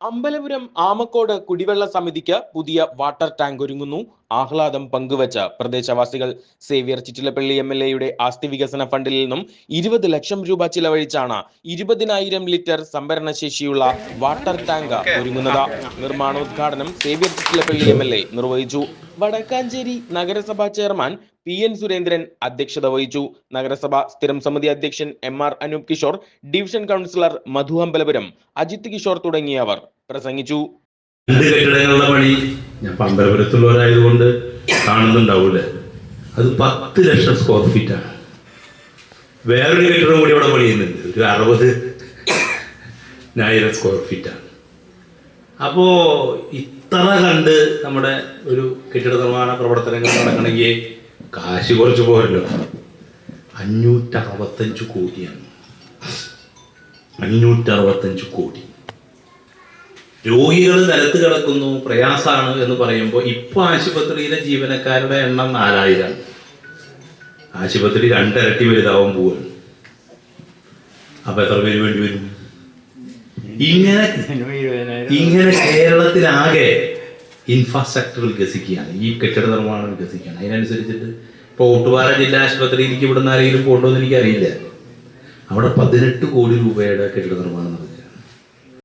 അമ്പലപുരം ആമക്കോട് കുടിവെള്ള സമിതിക്ക് പുതിയ വാട്ടർ ടാങ്ക് ഒരുങ്ങുന്നു. ആഹ്ലാദം പങ്കുവച്ച പ്രദേശവാസികൾ സേവ്യർ ചിറ്റിലപ്പള്ളി എം എൽ എയുടെ ആസ്തി വികസന ഫണ്ടിൽ നിന്നും ഇരുപത് ലക്ഷം രൂപ ചിലവഴിച്ചാണ് ഇരുപതിനായിരം ലിറ്റർ സംഭരണ ശേഷിയുള്ള വാട്ടർ ടാങ്ക് ഒരുങ്ങുന്നത്. നിർമ്മാണോദ്ഘാടനം Xavier Chittilappilly M L A നിർവഹിച്ചു. വടക്കാഞ്ചേരി നഗരസഭാ ചെയർമാൻ പി എൻ സുരേന്ദ്രൻ അധ്യക്ഷത വഹിച്ചു. നഗരസഭ സ്ഥിരം സമിതി അധ്യക്ഷൻ M R Anoop Kishore division councillor Madhu Ambalapuram Ajith Kishore തുടങ്ങിയവർ പ്രസംഗിച്ചു. രണ്ട് കെട്ടിടങ്ങളുടെ പണി ഞാൻ പമ്പരപുരത്തുള്ളവരായതുകൊണ്ട് കാണുന്നുണ്ടാവൂലേ. അത് പത്ത് ലക്ഷം സ്ക്വയർ ഫീറ്റ് ആണ്. വേറൊരു കെട്ടിടം കൂടി ഇവിടെ പണിയുന്നുണ്ട്. ഒരു അറുപത് ആയിരം സ്ക്വയർ ഫീറ്റ് ആണ്. അപ്പോ ഇത്ര കണ്ട് നമ്മുടെ ഒരു കെട്ടിട നിർമ്മാണ പ്രവർത്തനങ്ങൾ നടക്കണമെങ്കിൽ കാശ് കുറച്ച് പോരല്ലോ. അഞ്ഞൂറ്ററുപത്തഞ്ച് കോടിയാണ്. അഞ്ഞൂറ്ററുപത്തഞ്ച് കോടി. രോഗികൾ നിലത്ത് കിടക്കുന്നു പ്രയാസാണ് എന്ന് പറയുമ്പോൾ ഇപ്പൊ ആശുപത്രിയിലെ ജീവനക്കാരുടെ എണ്ണം നാലായിരം. ആശുപത്രി രണ്ടിരട്ടി വലുതാവാൻ പോവുകയാണ് അപ്പൊ എത്ര പേര് വേണ്ടി വരും? ഇങ്ങനെ ഇങ്ങനെ കേരളത്തിലാകെ ഇൻഫ്രാസ്ട്രക്ചർ വികസിക്കുകയാണ്. ഈ കെട്ടിട നിർമ്മാണം വികസിക്കുകയാണ്. അതിനനുസരിച്ചിട്ട് ഇപ്പൊ ഓട്ടുപാറ ജില്ലാ ആശുപത്രിയിലേക്ക് ഇവിടുന്ന് ആരെങ്കിലും പോകണ്ടോ എന്ന് എനിക്കറിയില്ല. അവിടെ പതിനെട്ട് കോടി രൂപയുടെ കെട്ടിട നിർമ്മാണം നടത്തി.